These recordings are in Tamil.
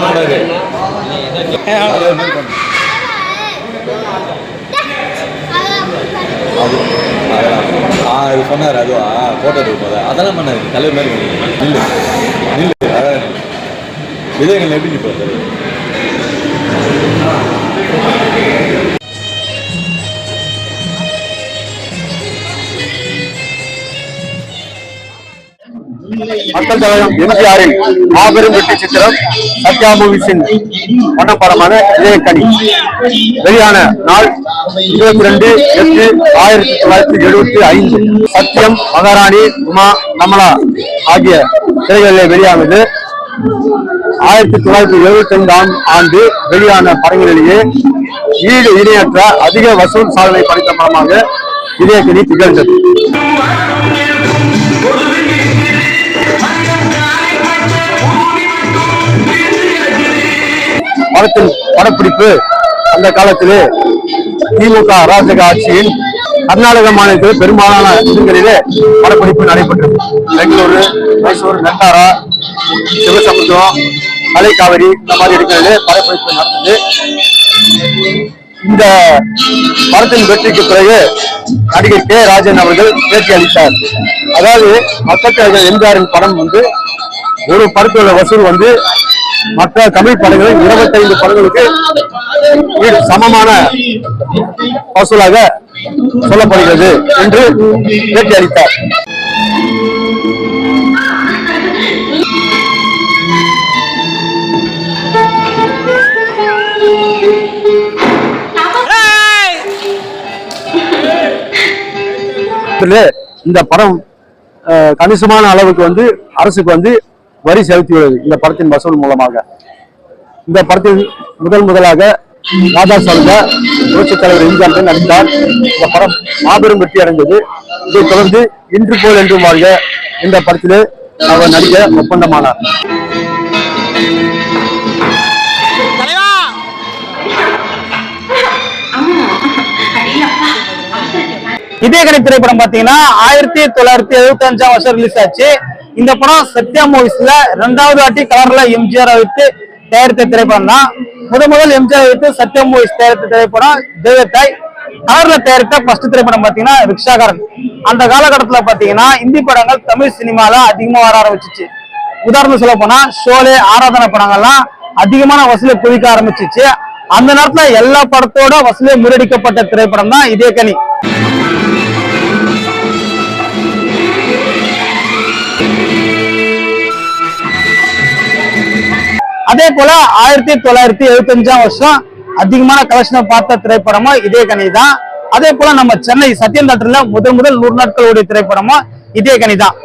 பண்ணக்கூடாது அது அதெல்லாம். ஆ சொன்னார் அதுவா ஃபோட்டோ எடுக்கும் போதா அதெல்லாம் பண்ணாரு தலைவர் மாதிரி பண்ணு. நில்லு நில்லு அதான் விஜயங்கள் எப்படி போகிறது தலைவர் மக்கள் தலைவர் எம்ஜிஆரின் மாபெரும் வெற்றி சித்திரம் சத்யா மூவிஸின் படமான இதயக்கணி வெளியான நாள் இருபத்தி ரெண்டு எட்டு ஆயிரத்தி தொள்ளாயிரத்தி எழுபத்தி ஐந்து. சத்யம் மகாராணி உமா கமலா ஆகிய திரைகளில் வெளியானது. ஆயிரத்தி தொள்ளாயிரத்தி எழுபத்தி ஐந்தாம் ஆண்டு வெளியான படங்களிலேயே ஈடு இணையற்ற அதிக வசூல் சாதனை படைத்த படமாக இதயக்கணி திகழ்ந்தது. படத்தின் படப்பிடிப்பு அந்த காலத்திலே திமுக அராஜக ஆட்சியில் கர்நாடக மாநிலத்தில் பெரும்பாலான இடங்களிலே படப்பிடிப்பு நடைபெற்றது. பெங்களூரு மைசூர் நட்டாரா சிவசமுத்திரம் மலைக்காவிரி இந்த மாதிரி இடங்களிலே படப்பிடிப்பு நடந்தது. இந்த படத்தின் வெற்றிக்கு பிறகு நடிகர் கே ராஜன் அவர்கள் பேட்டி அளித்தார். அதாவது மக்கள் எம்ஜிஆரின் படம் வந்து ஒரு படத்தோட வசூல் வந்து மற்ற தமிழ் படங்கள் இருபத்தைந்து படங்களுக்கு சமமான வசூலாக சொல்லப்படுகிறது என்று பேட்டி அளித்தார். இந்த படம் கணிசமான அளவுக்கு வந்து அரசுக்கு வந்து வரி செலுத்தியுள்ளது இந்த படத்தின் வசூல் மூலமாக. இந்த படத்தில் முதல் முதலாக ராதா சொல்ல புரட்சித் தலைவர் எம்ஜிஆர் நடித்தார். இந்த படம் மாபெரும் வெற்றி அடைந்தது. இதைத் தொடர்ந்து இன்று போல் என்று வாழ்க. இந்த படத்திலே அவர் நடிக்க ஒப்பந்தமானார். இதயகணி திரைப்படம் பாத்தீங்கன்னா ஆயிரத்தி தொள்ளாயிரத்தி எழுபத்தி அஞ்சாம் வருஷம் ரிலீஸ் ஆச்சு. இந்த படம் சத்யா மூவிஸ்ல ரெண்டாவது வாட்டி கலர்ல எம்ஜிஆர் வைத்து தயாரித்த திரைப்படம் தான். முத முதல் எம்ஜிஆர் வைத்து சத்யா மூவிஸ் தயாரித்த திரைப்படம் தெய்வத்தாய் கலர்ல தயாரித்த ஃபர்ஸ்ட் திரைப்படம் பாத்தீங்கன்னா ரிக்ஷாகாரன். அந்த காலகட்டத்துல பாத்தீங்கன்னா இந்தி படங்கள் தமிழ் சினிமால அதிகமா வர ஆரம்பிச்சிச்சு. உதாரணம் சொல்ல போனா ஷோலே ஆராதனை படங்கள்லாம் அதிகமான வசூலை குவிக்க ஆரம்பிச்சிச்சு. அந்த நேரத்துல எல்லா படத்தோட வசூலே முறியடிக்கப்பட்ட திரைப்படம் தான் இதே கனி. அதே போல ஆயிரத்தி தொள்ளாயிரத்தி எழுபத்தி அஞ்சாம் வருஷம் அதிகமான கலெக்ஷனை பார்த்த திரைப்படமும் இதே கனி தான் அதே போல நம்ம சென்னை சத்யம் தேட்டர்ல முதல் முதல் நூறு நாட்களுடைய திரைப்படமா இதே கனி தான்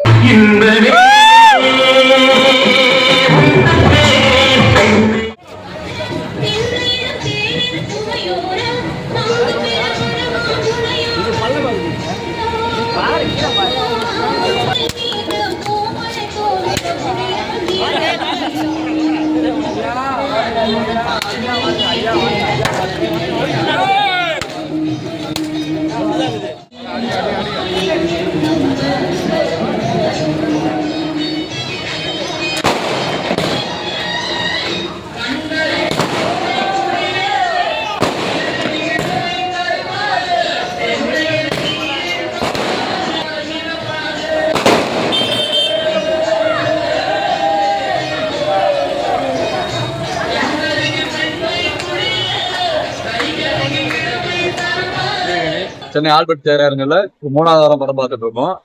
சென்னை ஆல்பர்ட் தேரருங்கல்ல மூணாவது வாரம் படம் பார்த்துட்டு இருக்கோம்.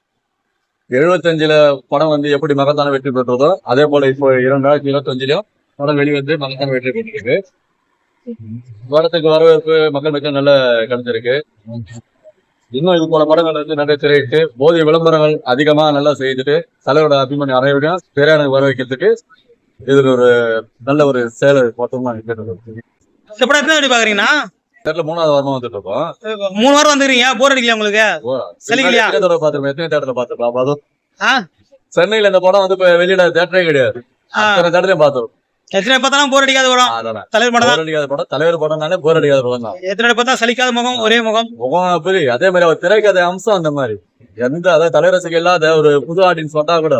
எழுபத்தஞ்சுல படம் வந்து எப்படி மகத்தான வெற்றி பெற்றதோ அதே போல இப்போ இரண்டாயிரத்தி இருபத்தஞ்சுலயும் படம் வெளிவந்து மகத்தான வெற்றி பெற்றிருக்கு. படத்துக்கு வரவேற்பு மக்கள் மிக்க நல்ல கிடைச்சிருக்கு. இன்னும் இது போல படங்கள் வந்து நிறைய திரையிட்டு போதிய விளம்பரங்கள் அதிகமா நல்லா செய்துட்டு தலைவரோட அபிமானி அனைவரையும் திரையான வர வைக்கிறதுக்கு இது ஒரு நல்ல ஒரு செயல் மொத்தமா கேட்டு இந்த படம் எப்படி பாக்குறீங்கன்னா தேட்டர்ல மூணாவது வாரமா வந்துட்டு இருக்கோம். மூணு வாரம் வந்துக்கிறீங்க? போர் அடிக்கலையா உங்களுக்கு? சலிக்கலையா? எத்தனை தடவை பார்த்திருப்போம், எத்தனை தேட்டர்ல. அப்ப அதுவும்? சென்னையில இந்த படம் வந்து இப்ப வெளியிட தேட்டரே கிடையாது. அத்தனை தேட்டரையும் பார்த்தோம் எத்தனை பார்த்தாலும் போர் அடிக்காத படம். தலைவர் படம் போர் அடிக்காத படம். தலைவர் படம்னாலே போர் அடிக்காத படம் தான். எத்தனை பார்த்தா சலிக்காத முகம் ஒரே முகம். முகம் பெரிய அதே மாதிரி அவர் திரைக்கதை அம்சம் அந்த மாதிரி. எந்த அதாவது தலைரசிக்கு இல்லாத ஒரு புது ஆடியன்ஸ் வந்தா கூட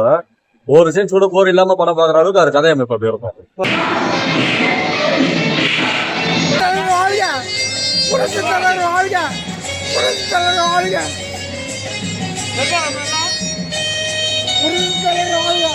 ஒரு சீன் சுட போர் இல்லாம படம் பாக்குற அளவுக்கு அது கதை அமைப்பு அப்படி இருக்கும். புரட்சி தலைவர் வாழ்க புரட்சி தலைவர் வாழ்க புரட்சி தலைவர் வாழ்க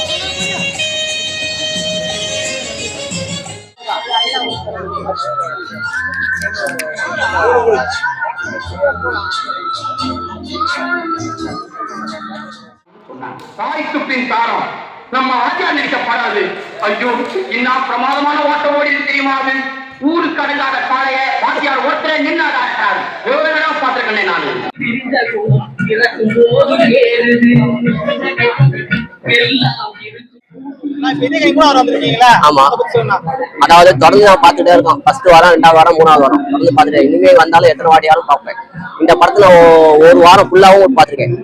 தாய்க்கு பின் தாரம். நம்ம ஆட்சியா நினைக்கப்படாது. ஐயோ என்ன பிரமாதமான ஓட்ட ஓடி தெரியுமா அது ஊருக்கு அடங்காத காளைய வாத்தியார் ஒருத்தர நின்னாடா விவரம் பார்த்திருக்கேன் நானு. ஆமா. அதாவது தொடர்ந்து நான் பார்த்துட்டே இருக்கோம். ஃபர்ஸ்ட் வாரம் ரெண்டாவது வாரம் மூணாவது வாரம். தொடர்ந்து பார்த்துட்டேன் இனிமே வந்தாலும் எத்தனை வாட்டியாலும் பார்ப்பேன். இந்த படத்தை நான் ஒ- ஒரு வாரம் ஃபுல்லாவும் பார்த்துருக்கேன்.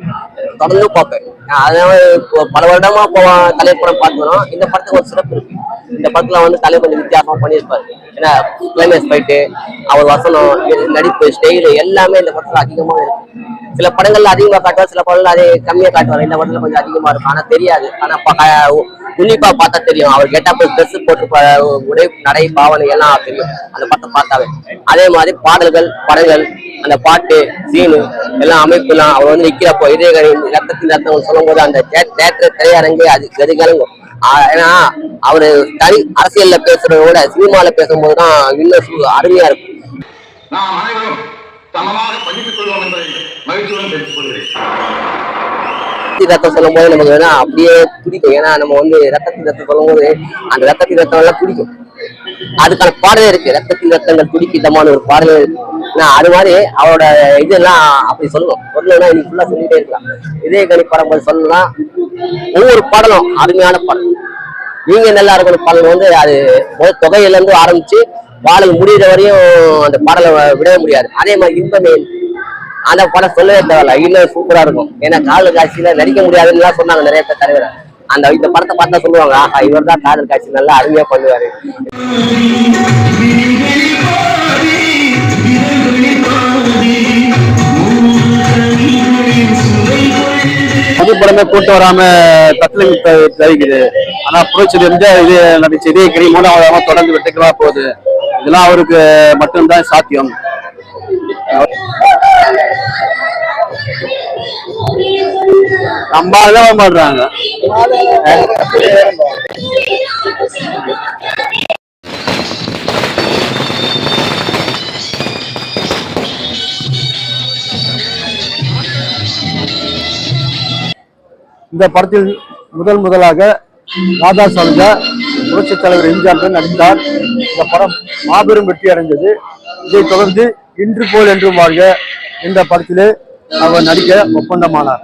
தொடர்ந்து பார்ப்பேன். அதனால இப்போ பல வருடமா இப்போ தலைப்படம் பார்த்துக்கிறோம் இந்த படத்துக்கு ஒரு சிறப்பு இருக்கு. இந்த படத்துல வந்து தலை கொஞ்சம் வித்தியாசமா பண்ணியிருப்பாரு. ஏன்னா கிளைமேக்ஸ் ஃபைட்டு அவர் வசனம் நடிப்பு ஸ்டைலு எல்லாமே இந்த படத்துல அதிகமா இருக்கு. சில படங்கள்ல அதிகமா காட்டுவார் சில படங்கள்ல அதே கம்மியா காட்டுவார். இந்த படத்துல கொஞ்சம் அதிகமா இருக்கும். ஆனா தெரியாது. ஆனா உன்னிப்பா பார்த்தா தெரியும். அவர் கெட்டப் ட்ரெஸ் போட்டு உடை நடை பாவனை எல்லாம் தெரியும் அந்த படத்தை பார்த்தாவே. அதே மாதிரி பாடல்கள் படங்கள் அந்த பாட்டு சீனு எல்லாம் அமைப்புலாம் அவர் வந்து நிக்கிறப்போ இதே ரத்தத்தின் ரத்தம் சொல்லும் போது அந்த தேட்டர் திரையரங்கு அது கதிகலங்கும் ஏன்னா அவரு தனி அரசியல்ல பேசுறத விட சினிமால பேசும்போது தான் இன்னும் அருமையா இருக்கும். நாம் அனைவரும் சமமாக பகிர்ந்து கொள்வோம் என்பதை மகிழ்ச்சியுடன் தெரிவித்துக் கொள்கிறேன். ரத்தத்தி ரத்தம் சொல்லும் போது நமக்கு வேணா அப்படியே பிடிக்கும். ஏன்னா நம்ம வந்து ரத்தத்தி ரத்தம் சொல்லும் போது அந்த ரத்தத்தி ரத்தம் எல்லாம் பிடிக்கும். அதுக்கான பாடலே இருக்கு. ரத்தத்தின் ரத்தங்கள் துடிக்கிட்டமான ஒரு பாடலே இருக்கு. நான் அது மாதிரி அவரோட இதெல்லாம் அப்படி சொல்லணும். சொல்லணும்னா இன்னைக்கு ஃபுல்லா சொல்லிட்டே இருக்கலாம். இதே கணி படம் போது சொல்லணும்னா ஒவ்வொரு பாடலும் அருமையான பாடல். நீங்க நல்லா இருக்கணும். பாடல் வந்து அது முதல் தொகையில இருந்து ஆரம்பிச்சு பாடல் முடிகிற வரையும் அந்த பாடலை விடவே முடியாது. அதே மாதிரி இன்பமே அந்த படம் சொல்லவே தேவையில்ல. இன்னும் சூப்பரா இருக்கும். ஏன்னா காதல் காட்சியில நடிக்க முடியாதுன்னு எல்லாம் சொன்னாங்க நிறைய பேர் தலைவர். அந்த இந்த படத்தை பார்த்தா சொல்லுவாங்க ஆஹா இவர் தான் காதல் காட்சி நல்லா அருமையா பண்ணுவாரு. புதுப்படமே படமே கூட்டு வராம தத்துல தவிக்குது ஆனா புரட்சி எம்ஜிஆர் இது நடிச்சு இதே கிரி மூலம் தொடர்ந்து விட்டுக்கலாம் போகுது. இதெல்லாம் அவருக்கு மட்டும்தான் சாத்தியம். நம்ம தான் பண்றாங்க இந்த படத்தில் முதல் முதலாக ராதா சலுஜா புரட்சி தலைவர் எம்ஜிஆர் நடித்தார். இந்த படம் மாபெரும் வெற்றி அடைந்தது. இதைத் தொடர்ந்து இன்று போல் என்றும் வாழ்க. இந்த படத்திலே அவர் நடிக்க ஒப்பந்தமானார்.